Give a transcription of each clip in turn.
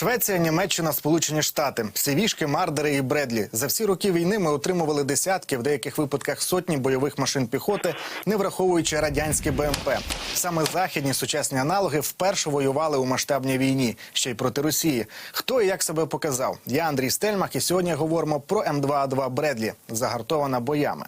Швеція, Німеччина, Сполучені Штати, Сівішки, Мардери і Бредлі. За всі роки війни ми отримували десятки, в деяких випадках сотні бойових машин піхоти, не враховуючи радянське БМП. Саме західні сучасні аналоги вперше воювали у масштабній війні, ще й проти Росії. Хто і як себе показав? Я Андрій Стельмах, і сьогодні говоримо про М2А2 Бредлі, загартована боями.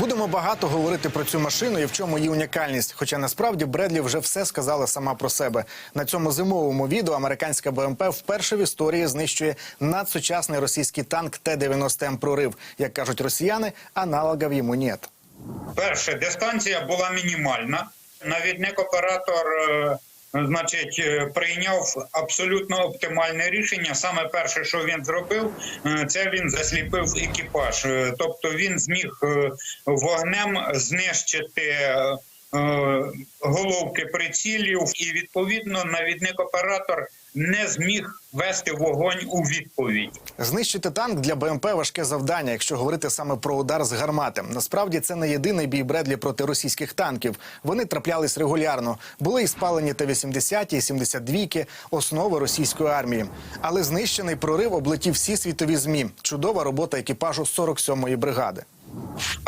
Будемо багато говорити про цю машину і в чому її унікальність. Хоча насправді Бредлі вже все сказала сама про себе. На цьому зимовому відео американська БМП вперше в історії знищує надсучасний російський танк Т-90М прорив. Як кажуть росіяни, аналогів йому нет. Перше, дистанція була мінімальна. Навідник оператор, е, значить, е, прийняв абсолютно оптимальне рішення. Саме перше, що він зробив, е, це він засліпив екіпаж. Е, Тобто він зміг вогнем знищити. Головки прицілів, і відповідно навідник оператор не зміг вести вогонь у відповідь. Знищити танк для БМП важке завдання, якщо говорити саме про удар з гармати. Насправді це не єдиний бій Бредлі проти російських танків. Вони траплялись регулярно. Були і спалені Т-80 і 72 основи російської армії. Але знищений прорив облетів всі світові змі. Чудова робота екіпажу 47-ї бригади.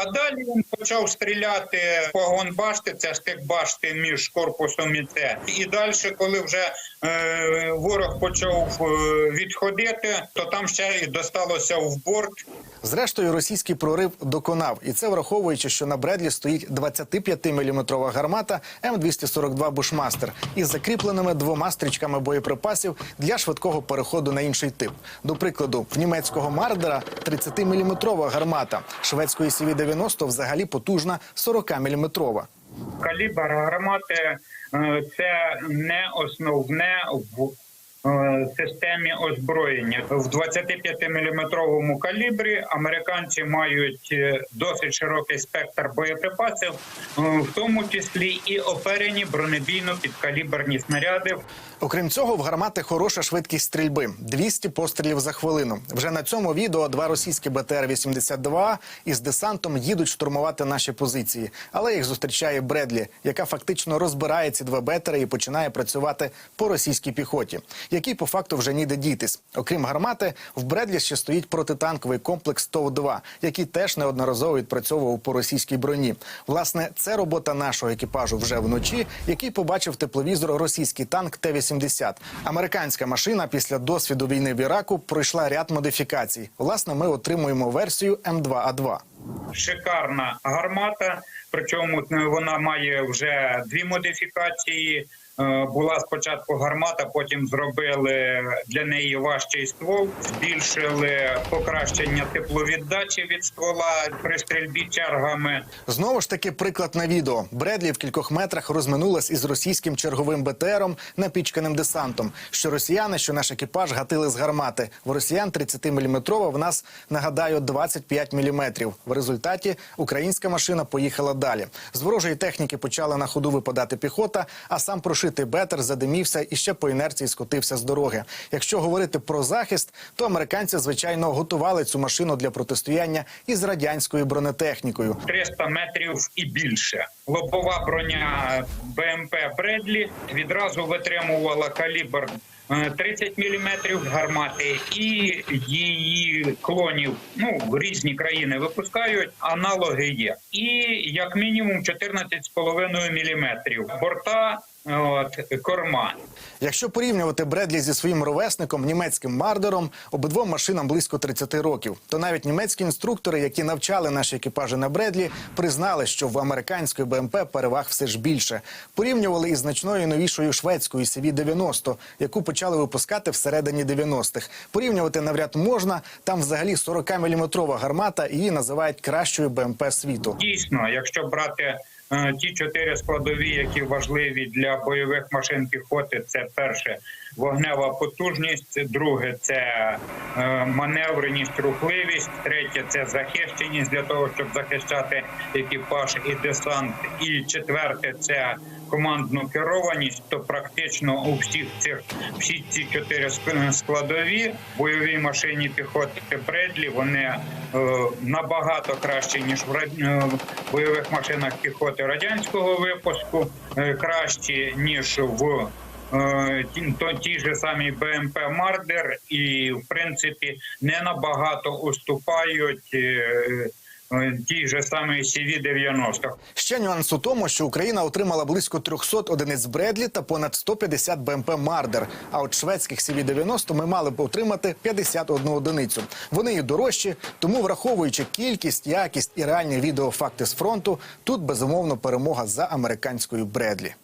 А далі він почав стріляти по гонбашти, це штик башти між корпусом і це. І далі, коли вже е, ворог почав е, відходити, то там ще й досталося в борт. Зрештою, російський прорив доконав, і це враховуючи, що на Бредлі стоїть 25-мм гармата М242 Бушмастер із закріпленими двома стрічками боєприпасів для швидкого переходу на інший тип. До прикладу, в німецького Мардера 30-мм гармата, шведської CV-90 взагалі потужна 40-мм. Калібр гармати е, це не основне в системі озброєння. В 25-мм калібрі американці мають е, досить широкий спектр боєприпасів, е, в тому числі і оперені бронебійно-підкаліберні снаряди. Окрім цього, в гармати хороша швидкість стрільби 200 пострілів за хвилину. Вже на цьому відео два російські БТР-82 із десантом їдуть штурмувати наші позиції. Але їх зустрічає Бредлі, яка фактично розбирає ці два бетери і починає працювати по російській піхоті, якій по факту вже ніде дітись. Окрім гармати, в Бредлі ще стоїть протитанковий комплекс ТОВ-2, який теж неодноразово відпрацьовував по російській броні. Власне, це робота нашого екіпажу вже вночі, який побачив тепловізор російський танк Т-80. Американська машина після досвіду війни в Іраку пройшла ряд модифікацій. Власне, ми отримуємо версію М2А2. шикарна гармата. Причому вона має вже дві модифікації. Е, Була спочатку гармата, потім зробили для неї важчий ствол, збільшили покращення тепловіддачі від ствола при стрільбі чергами. Знову ж таки, приклад на відео. Бредлі в кількох метрах розминулась із російським черговим БТРом напічканим десантом. Що росіяни, що наш екіпаж гатили з гармати. В росіян 30-мм, в нас, нагадаю, 25 мм. В результаті українська машина поїхала далі. З ворожої техніки почала на ходу випадати піхота, а сам прошитий бетер задимівся і ще по інерції скотився з дороги. Якщо говорити про захист, то американці, звичайно, готували цю машину для протистояння із радянською бронетехнікою. 300 метрів і більше. Лобова броня БМП Бредлі відразу витримувала калібр е, 30 мм гармати, і її клонів ну різні країни випускають. Аналоги є, і як мінімум 14,5 мм. Борта. От корма Якщо порівнювати Бредлі зі своїм ровесником німецьким мардером, обидвом машинам близько 30 років, то навіть німецькі інструктори, які навчали наші екіпажі на Бредлі, признали, що в американської БМП переваг все ж більше. Порівнювали із значною новішою шведською CV-90, яку почали випускати всередині 90-х. Порівнювати навряд можна. Там взагалі 40-мм гармата, її називають кращою БМП світу. дійсно, якщо брати ті чотири складові, які важливі для бойових машин піхоти, це перше вогнева потужність, друге це е, маневреність, рухливість, третє це захищеність для того, щоб захищати екіпаж і десант, і четверте це командну керованість, то практично у всіх цих всі ці чотири ск- складові бойові машині піхоти Бредлі вони е, набагато краще ніж в е, бойових машинах піхоти радянського випуску, е, кращі ніж в е, ті- то ті ж самі БМП Мардер, і в принципі не набагато уступають. Е, Ті ж самі CV-90. Ще нюанс у тому, що Україна отримала близько 300 одиниць Бредлі та понад 150 БМП Мардер. А от шведських CV-90 ми мали б отримати 51 одиницю. Вони і дорожчі, тому враховуючи кількість, якість і реальні відеофакти з фронту, тут безумовно перемога за американською Бредлі.